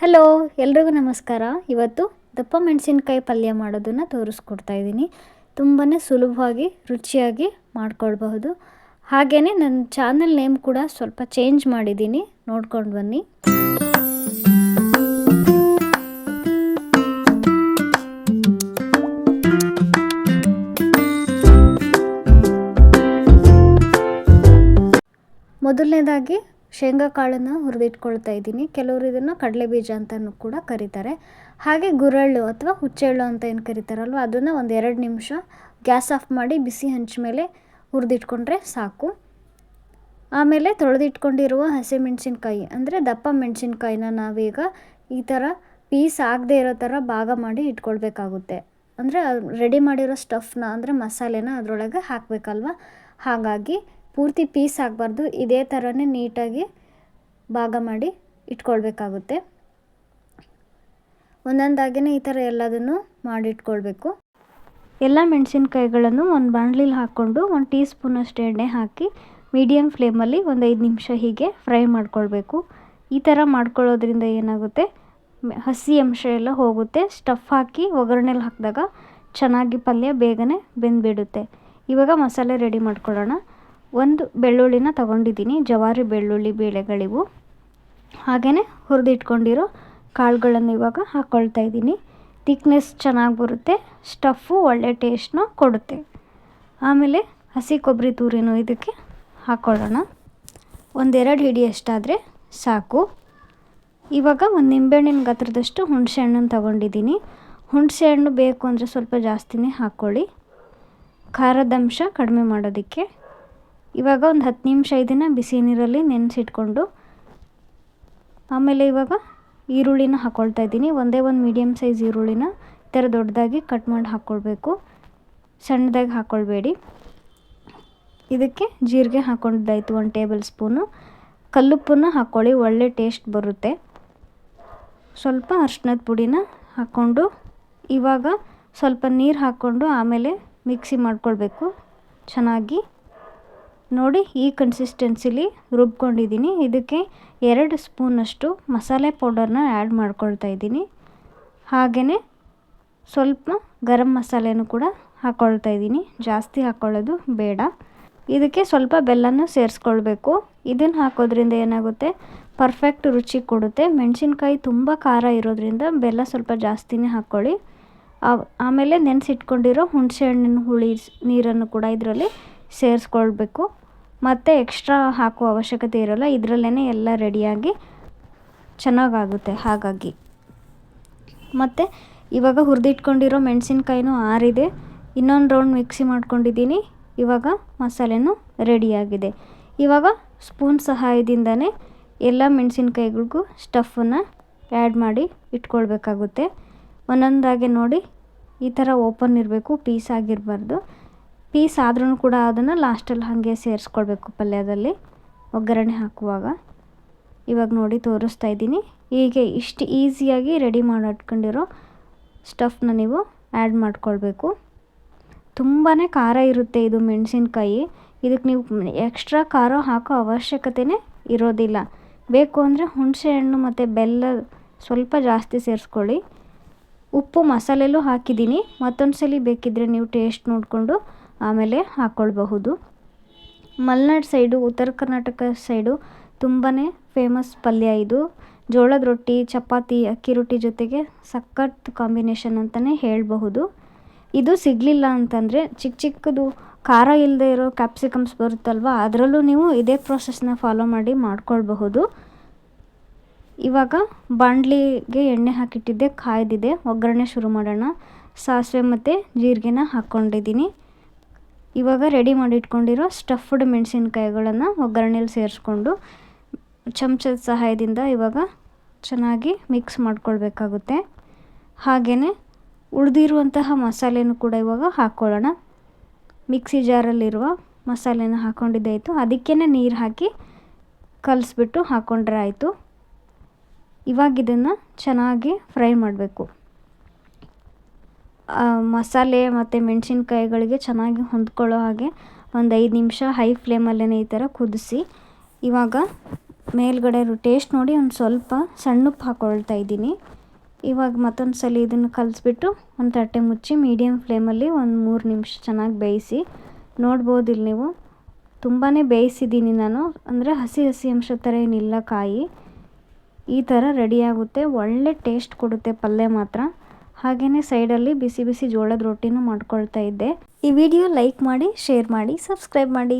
Hello ಎಲ್ರಿಗೂ ನಮಸ್ಕಾರ. ಇವತ್ತು ದಪ್ಪ ಮೆಣಸಿನ್ಕಾಯಿ ಪಲ್ಯ ಮಾಡೋದನ್ನು ತೋರಿಸ್ಕೊಡ್ತಾ ಇದ್ದೀನಿ. ತುಂಬಾ ಸುಲಭವಾಗಿ, ರುಚಿಯಾಗಿ ಮಾಡ್ಕೊಳ್ಬಹುದು. ಹಾಗೆಯೇ ನನ್ನ ಚಾನಲ್ ನೇಮ್ ಕೂಡ ಸ್ವಲ್ಪ ಚೇಂಜ್ ಮಾಡಿದ್ದೀನಿ. ನೋಡ್ಕೊಂಡು ಬನ್ನಿ. ಮೊದಲನೇದಾಗಿ ಶೇಂಗಾ ಕಾಳನ್ನು ಹುರಿದಿಟ್ಕೊಳ್ತಾ ಇದ್ದೀನಿ. ಕೆಲವರು ಇದನ್ನು ಕಡಲೆ ಬೀಜ ಅಂತಲೂ ಕೂಡ ಕರೀತಾರೆ. ಹಾಗೆ ಗುರಳ್ಳು ಅಥವಾ ಹುಚ್ಚೆಳ್ಳು ಅಂತ ಏನು ಕರೀತಾರಲ್ವ, ಅದನ್ನು ಒಂದು ಎರಡು ನಿಮಿಷ ಗ್ಯಾಸ್ ಆಫ್ ಮಾಡಿ ಬಿಸಿ ಹಂಚ ಮೇಲೆ ಹುರಿದಿಟ್ಕೊಂಡ್ರೆ ಸಾಕು. ಆಮೇಲೆ ತೊಳೆದಿಟ್ಕೊಂಡಿರುವ ಹಸಿಮೆಣಸಿನ್ಕಾಯಿ, ಅಂದರೆ ದಪ್ಪ ಮೆಣಸಿನ್ಕಾಯಿನ ನಾವೀಗ ಈ ಥರ ಪೀಸ್ ಆಗದೆ ಇರೋ ಥರ ಭಾಗ ಮಾಡಿ ಇಟ್ಕೊಳ್ಬೇಕಾಗುತ್ತೆ. ಅಂದರೆ ರೆಡಿ ಮಾಡಿರೋ ಸ್ಟಫ್ನ ಅಂದರೆ ಮಸಾಲೆನ ಅದರೊಳಗೆ ಹಾಕಬೇಕಲ್ವ? ಹಾಗಾಗಿ ಪೂರ್ತಿ ಪೀಸ್ ಆಗಬಾರ್ದು, ಇದೇ ಥರನೇ ನೀಟಾಗಿ ಭಾಗ ಮಾಡಿ ಇಟ್ಕೊಳ್ಬೇಕಾಗುತ್ತೆ. ಒಂದೊಂದಾಗಿನೇ ಈ ಥರ ಎಲ್ಲದನ್ನು ಮಾಡಿಟ್ಕೊಳ್ಬೇಕು. ಎಲ್ಲ ಮೆಣಸಿನ್ಕಾಯಿಗಳನ್ನು ಒಂದು ಬಾಣಲಿಲಿ ಹಾಕ್ಕೊಂಡು ಒಂದು ಟೀ ಸ್ಪೂನಷ್ಟು ಎಣ್ಣೆ ಹಾಕಿ ಮೀಡಿಯಮ್ ಫ್ಲೇಮಲ್ಲಿ ಒಂದು ಐದು ನಿಮಿಷ ಹೀಗೆ ಫ್ರೈ ಮಾಡ್ಕೊಳ್ಬೇಕು. ಈ ಥರ ಮಾಡ್ಕೊಳ್ಳೋದ್ರಿಂದ ಏನಾಗುತ್ತೆ? ಹಸಿ ಅಂಶ ಎಲ್ಲ ಹೋಗುತ್ತೆ. ಸ್ಟಫ್ ಹಾಕಿ ಒಗ್ಗರಣೆಲಿ ಹಾಕಿದಾಗ ಚೆನ್ನಾಗಿ ಪಲ್ಯ ಬೇಗನೆ ಬೆಂದುಬಿಡುತ್ತೆ. ಇವಾಗ ಮಸಾಲೆ ರೆಡಿ ಮಾಡ್ಕೊಳ್ಳೋಣ. ಒಂದು ಬೆಳ್ಳುಳ್ಳಿನ ತಗೊಂಡಿದ್ದೀನಿ, ಜವಾರಿ ಬೆಳ್ಳುಳ್ಳಿ ಬೇಳೆಗಳಿವು. ಹಾಗೆಯೇ ಹುರಿದಿಟ್ಕೊಂಡಿರೋ ಕಾಳುಗಳನ್ನು ಇವಾಗ ಹಾಕ್ಕೊಳ್ತಾ ಇದ್ದೀನಿ. ತಿಕ್ನೆಸ್ ಚೆನ್ನಾಗಿ ಬರುತ್ತೆ ಸ್ಟಫು ಒಳ್ಳೆ ಟೇಸ್ಟ್ನ ಕೊಡುತ್ತೆ. ಆಮೇಲೆ ಹಸಿ ಕೊಬ್ಬರಿ ತುರಿನೂ ಇದಕ್ಕೆ ಹಾಕ್ಕೊಳ್ಳೋಣ ಒಂದೆರಡು ಹಿಡಿ ಅಷ್ಟಾದರೆ ಸಾಕು. ಇವಾಗ ಒಂದು ನಿಂಬೆಹಣ್ಣಿನ ಗಾತ್ರದಷ್ಟು ಹುಣಸೆ ಹಣ್ಣನ್ನು ತಗೊಂಡಿದ್ದೀನಿ. ಹುಣಸೆ ಹಣ್ಣು ಬೇಕು ಅಂದರೆ ಸ್ವಲ್ಪ ಜಾಸ್ತಿನೇ ಹಾಕ್ಕೊಳ್ಳಿ ಖಾರದ ಅಂಶ ಕಡಿಮೆ ಮಾಡೋದಕ್ಕೆ ಇವಾಗ ಒಂದು ಹತ್ತು ನಿಮಿಷ ಇದನ್ನು ಬಿಸಿ ನೀರಲ್ಲಿ ನೆನೆಸಿಟ್ಕೊಂಡು, ಆಮೇಲೆ ಇವಾಗ ಈರುಳ್ಳಿನ ಹಾಕ್ಕೊಳ್ತಾ ಇದ್ದೀನಿ. ಒಂದೇ ಒಂದು ಮೀಡಿಯಮ್ ಸೈಜ್ ಈರುಳ್ಳಿನ ಈ ಥರ ದೊಡ್ಡದಾಗಿ ಕಟ್ ಮಾಡಿ ಹಾಕ್ಕೊಳ್ಬೇಕು ಸಣ್ಣದಾಗಿ ಹಾಕ್ಕೊಳ್ಬೇಡಿ ಇದಕ್ಕೆ ಜೀರಿಗೆ ಹಾಕ್ಕೊಂಡಿದ್ದಾಯಿತು ಒಂದು ಟೇಬಲ್ ಸ್ಪೂನು ಕಲ್ಲುಪ್ಪನ್ನು ಹಾಕ್ಕೊಳ್ಳಿ ಒಳ್ಳೆ ಟೇಸ್ಟ್ ಬರುತ್ತೆ. ಸ್ವಲ್ಪ ಅರ್ಶಿನದ ಪುಡಿನ ಹಾಕ್ಕೊಂಡು ಇವಾಗ ಸ್ವಲ್ಪ ನೀರು ಹಾಕ್ಕೊಂಡು ಆಮೇಲೆ ಮಿಕ್ಸಿ ಮಾಡ್ಕೊಳ್ಬೇಕು. ಚೆನ್ನಾಗಿ ನೋಡಿ ಈ ಕನ್ಸಿಸ್ಟೆನ್ಸಿಲಿ ರುಬ್ಕೊಂಡಿದ್ದೀನಿ. ಇದಕ್ಕೆ ಎರಡು ಸ್ಪೂನಷ್ಟು ಮಸಾಲೆ ಪೌಡರ್ನ ಆ್ಯಡ್ ಮಾಡ್ಕೊಳ್ತಾ ಇದ್ದೀನಿ. ಹಾಗೆಯೇ ಸ್ವಲ್ಪ ಗರಂ ಮಸಾಲೆನೂ ಕೂಡ ಹಾಕ್ಕೊಳ್ತಾ ಇದ್ದೀನಿ. ಜಾಸ್ತಿ ಹಾಕ್ಕೊಳ್ಳೋದು ಬೇಡ. ಇದಕ್ಕೆ ಸ್ವಲ್ಪ ಬೆಲ್ಲನೂ ಸೇರಿಸ್ಕೊಳ್ಬೇಕು. ಇದನ್ನು ಹಾಕೋದ್ರಿಂದ ಏನಾಗುತ್ತೆ? ಪರ್ಫೆಕ್ಟ್ ರುಚಿ ಕೊಡುತ್ತೆ. ಮೆಣಸಿನ್ಕಾಯಿ ತುಂಬ ಖಾರ ಇರೋದ್ರಿಂದ ಬೆಲ್ಲ ಸ್ವಲ್ಪ ಜಾಸ್ತಿನೇ ಹಾಕ್ಕೊಳ್ಳಿ ಆಮೇಲೆ ನೆನೆಸಿಟ್ಕೊಂಡಿರೋ ಹುಣಸೆ ಹಣ್ಣಿನ ಹುಳಿ ನೀರನ್ನು ಕೂಡ ಇದರಲ್ಲಿ ಸೇರಿಸ್ಕೊಳ್ಬೇಕು. ಮತ್ತು ಎಕ್ಸ್ಟ್ರಾ ಹಾಕೋ ಅವಶ್ಯಕತೆ ಇರೋಲ್ಲ ಇದರಲ್ಲೇ ಎಲ್ಲ ರೆಡಿಯಾಗಿ ಚೆನ್ನಾಗಾಗುತ್ತೆ, ಹಾಗಾಗಿ. ಮತ್ತು ಇವಾಗ ಹುರಿದಿಟ್ಕೊಂಡಿರೋ ಮೆಣಸಿನ್ಕಾಯಿನೂ ಆರಿದೆ. ಇನ್ನೊಂದು ರೌಂಡ್ ಮಿಕ್ಸಿ ಮಾಡ್ಕೊಂಡಿದ್ದೀನಿ. ಇವಾಗ ಮಸಾಲೆನೂ ರೆಡಿಯಾಗಿದೆ ಇವಾಗ ಸ್ಪೂನ್ ಸಹಾಯದಿಂದನೇ ಎಲ್ಲ ಮೆಣಸಿನ್ಕಾಯಿಗಳಿಗೂ ಸ್ಟಫನ್ನು ಆ್ಯಡ್ ಮಾಡಿ ಇಟ್ಕೊಳ್ಬೇಕಾಗುತ್ತೆ. ಒಂದೊಂದಾಗೆ ನೋಡಿ, ಈ ಥರ ಓಪನ್ ಇರಬೇಕು ಪೀಸ್ ಆಗಿರಬಾರ್ದು. ಪೀಸ್ ಆದ್ರೂ ಕೂಡ ಅದನ್ನು ಲಾಸ್ಟಲ್ಲಿ ಹಾಗೆ ಸೇರಿಸ್ಕೊಳ್ಬೇಕು ಪಲ್ಯದಲ್ಲಿ ಒಗ್ಗರಣೆ ಹಾಕುವಾಗ. ಇವಾಗ ನೋಡಿ ತೋರಿಸ್ತಾ ಇದ್ದೀನಿ. ಹೀಗೆ ಇಷ್ಟು ಈಸಿಯಾಗಿ ರೆಡಿ ಮಾಡಿಟ್ಕೊಂಡಿರೋ ಸ್ಟಫ್ನ ನೀವು ಆ್ಯಡ್ ಮಾಡ್ಕೊಳ್ಬೇಕು. ತುಂಬಾ ಖಾರ ಇರುತ್ತೆ ಇದು ಮೆಣಸಿನ್ಕಾಯಿ. ಇದಕ್ಕೆ ನೀವು ಎಕ್ಸ್ಟ್ರಾ ಖಾರ ಹಾಕೋ ಅವಶ್ಯಕತೆಯೇ ಇರೋದಿಲ್ಲ. ಬೇಕು ಅಂದರೆ ಹುಣಸೆ ಹಣ್ಣು ಮತ್ತು ಬೆಲ್ಲ ಸ್ವಲ್ಪ ಜಾಸ್ತಿ ಸೇರಿಸ್ಕೊಳ್ಳಿ. ಉಪ್ಪು ಮಸಾಲೆಲೂ ಹಾಕಿದ್ದೀನಿ. ಮತ್ತೊಂದು ಸಲ ಬೇಕಿದ್ದರೆ ನೀವು ಟೇಸ್ಟ್ ನೋಡಿಕೊಂಡು ಆಮೇಲೆ ಹಾಕ್ಕೊಳ್ಬಹುದು ಮಲೆನಾಡು ಸೈಡು, ಉತ್ತರ ಕರ್ನಾಟಕ ಸೈಡು ತುಂಬಾ ಫೇಮಸ್ ಪಲ್ಯ ಇದು. ಜೋಳದ ರೊಟ್ಟಿ, ಚಪಾತಿ, ಅಕ್ಕಿ ರೊಟ್ಟಿ ಜೊತೆಗೆ ಸಖತ್ ಕಾಂಬಿನೇಷನ್ ಅಂತಲೇ ಹೇಳಬಹುದು. ಇದು ಸಿಗಲಿಲ್ಲ ಅಂತಂದರೆ ಚಿಕ್ಕ ಚಿಕ್ಕದು ಖಾರ ಇಲ್ಲದೆ ಇರೋ ಕ್ಯಾಪ್ಸಿಕಮ್ಸ್ ಬರುತ್ತಲ್ವ, ಅದರಲ್ಲೂ ನೀವು ಇದೇ ಪ್ರೊಸೆಸ್ನ ಫಾಲೋ ಮಾಡಿ ಮಾಡ್ಕೊಳ್ಬಹುದು. ಇವಾಗ ಬಾಂಡ್ಲಿಗೆ ಎಣ್ಣೆ ಹಾಕಿಟ್ಟಿದ್ದೆ, ಕಾಯ್ದಿದೆ. ಒಗ್ಗರಣೆ ಶುರು ಮಾಡೋಣ. ಸಾಸಿವೆ ಮತ್ತು ಜೀರಿಗೆನ ಹಾಕ್ಕೊಂಡಿದ್ದೀನಿ ಇವಾಗ ರೆಡಿ ಮಾಡಿ ಇಟ್ಕೊಂಡಿರೋ ಸ್ಟಫ್ಡ್ ಮೆಣಸಿನ್ಕಾಯಿಗಳನ್ನು ಒಗ್ಗರಣೆಯಲ್ಲಿ ಸೇರಿಸ್ಕೊಂಡು ಚಮಚದ ಸಹಾಯದಿಂದ ಇವಾಗ ಚೆನ್ನಾಗಿ ಮಿಕ್ಸ್ ಮಾಡ್ಕೊಳ್ಬೇಕಾಗುತ್ತೆ. ಹಾಗೆಯೇ ಉಳಿದಿರುವಂತಹ ಮಸಾಲೆಯನ್ನು ಕೂಡ ಇವಾಗ ಹಾಕ್ಕೊಳ್ಳೋಣ ಮಿಕ್ಸಿ ಜಾರಲ್ಲಿರುವ ಮಸಾಲೆನ ಹಾಕ್ಕೊಂಡಿದ್ದಾಯಿತು ಅದಕ್ಕೇ ನೀರು ಹಾಕಿ ಕಲಿಸ್ಬಿಟ್ಟು ಹಾಕ್ಕೊಂಡ್ರೆ ಆಯಿತು. ಇವಾಗ ಇದನ್ನು ಚೆನ್ನಾಗಿ ಫ್ರೈ ಮಾಡಬೇಕು. ಮಸಾಲೆ ಮತ್ತು ಮೆಣಸಿನ್ಕಾಯಿಗಳಿಗೆ ಚೆನ್ನಾಗಿ ಹೊಂದ್ಕೊಳ್ಳೋ ಹಾಗೆ ಒಂದು ಐದು ನಿಮಿಷ ಹೈ ಫ್ಲೇಮಲ್ಲೇ ಈ ಥರ ಕುದಿಸಿ. ಇವಾಗ ಮೇಲ್ಗಡೆ ಟೇಸ್ಟ್ ನೋಡಿ ಒಂದು ಸ್ವಲ್ಪ ಸಣ್ಣಪ್ಪು ಹಾಕ್ಕೊಳ್ತಾ ಇದ್ದೀನಿ. ಇವಾಗ ಮತ್ತೊಂದು ಸಲ ಇದನ್ನು ಕಲಿಸ್ಬಿಟ್ಟು ಒಂದು ತಟ್ಟೆ ಮುಚ್ಚಿ ಮೀಡಿಯಮ್ ಫ್ಲೇಮಲ್ಲಿ ಒಂದು ಮೂರು ನಿಮಿಷ ಚೆನ್ನಾಗಿ ಬೇಯಿಸಿ. ನೋಡ್ಬೋದು ಇಲ್ಲಿ ನೀವು. ತುಂಬಾ ಬೇಯಿಸಿದ್ದೀನಿ ನಾನು. ಅಂದರೆ ಹಸಿ ಹಸಿ ಅಂಶ ಥರ ಏನಿಲ್ಲ ಕಾಯಿ. ಈ ಥರ ರೆಡಿಯಾಗುತ್ತೆ ಒಳ್ಳೆ ಟೇಸ್ಟ್ ಕೊಡುತ್ತೆ ಪಲ್ಯ ಮಾತ್ರ. ಹಾಗೆಯೇ ಸೈಡಲ್ಲಿ ಬಿಸಿ ಬಿಸಿ ಜೋಳದ ರೊಟ್ಟಿನೂ ಮಾಡ್ಕೊಳ್ತಾ ಇದ್ದೆ. ಈ ವಿಡಿಯೋ ಲೈಕ್ ಮಾಡಿ, ಶೇರ್ ಮಾಡಿ, ಸಬ್ಸ್ಕ್ರೈಬ್ ಮಾಡಿ.